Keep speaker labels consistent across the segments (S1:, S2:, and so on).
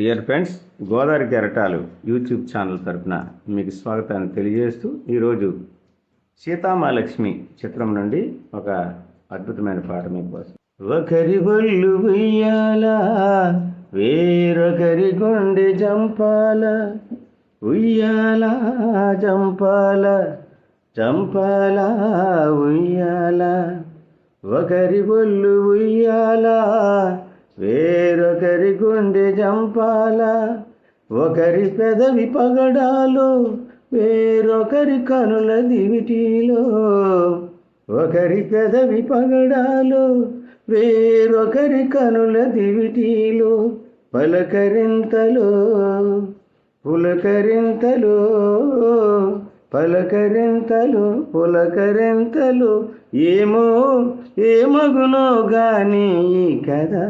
S1: Dear friends Godavari కెరటాలు YouTube channel తరఫున మీకు స్వాగతాన్ని తెలియజేస్తూ ఈరోజు సీతామాలక్ష్మి చిత్రం నుండి ఒక అద్భుతమైన పాట మీకోసం ఒకరి ఒళ్ళు ఉయ్యాల వేరొకరి గుండె జంపాల ఉయ్యాల జంపాల చంపాల ఉయ్యాల. ఒకరి ఒళ్ళు ఉయ్యాల వే ఒకరి గుండె జంపాల ఒకరి పెదవి పగడాలు వేరొకరి కనుల దివిటీలో. ఒకరి పెదవి పగడాలు వేరొకరి కనుల దివిటీలో పలకరింతలో పులకరింతలు పలకరింతలు పులకరింతలు. ఏమో ఏమగునో గాని కదా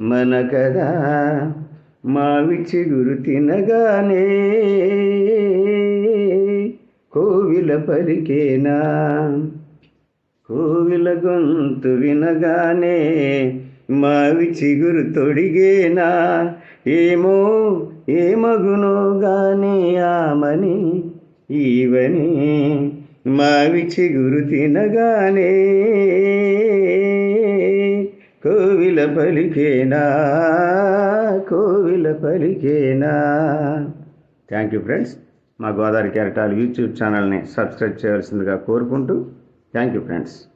S1: మన కదా మావిచి గురు తినగానే కోవిల పలికేనా? కోవిల గొంతు వినగానే మావి చిగురు తొడిగేనా? ఏమో ఏమగునో గాని ఆమని ఈవని మావి చిగురు తినగానే కోవిల పలికేనా? కోవిల పలికేనా? థ్యాంక్ యూ ఫ్రెండ్స్ మా గోదావరి కెరటాలు యూట్యూబ్ ఛానల్ని సబ్స్క్రైబ్ చేయవలసిందిగా కోరుకుంటూ థ్యాంక్ యూ ఫ్రెండ్స్